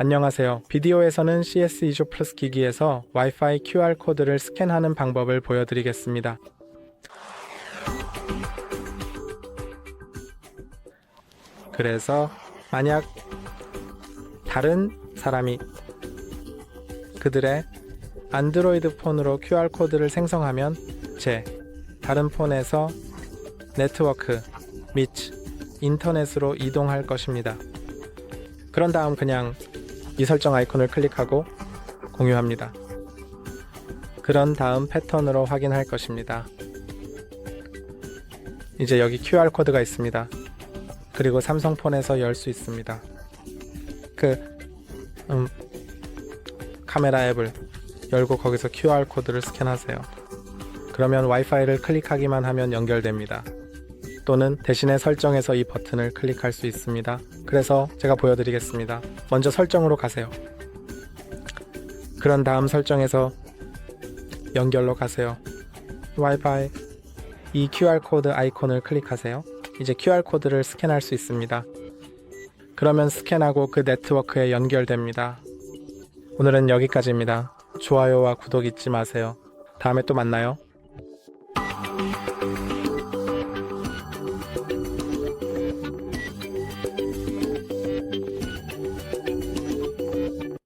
안녕하세요. 비디오에서는 CS2조 플러스 기기에서 와이파이 QR 코드를 스캔하는 방법을 보여드리겠습니다. 그래서 만약 다른 사람이 그들의 안드로이드 폰으로 QR 코드를 생성하면 제 다른 폰에서 네트워크 및 인터넷으로 이동할 것입니다. 그런 다음 그냥 이 설정 아이콘을 클릭하고 공유합니다. 그런 다음 패턴으로 확인할 것입니다. 이제 여기 QR 코드가 있습니다. 그리고 삼성폰에서 열 수 있습니다. 그 음, 카메라 앱을 열고 거기서 QR 코드를 스캔하세요. 그러면 와이파이를 클릭하기만 하면 연결됩니다. 또는 대신에 설정에서 이 버튼을 클릭할 수 있습니다. 그래서 제가 보여드리겠습니다. 먼저 설정으로 가세요. 그런 다음 설정에서 연결로 가세요. 와이파이 이 QR 코드 아이콘을 클릭하세요. 이제 QR 코드를 스캔할 수 있습니다. 그러면 스캔하고 그 네트워크에 연결됩니다. 오늘은 여기까지입니다. 좋아요와 구독 잊지 마세요. 다음에 또 만나요.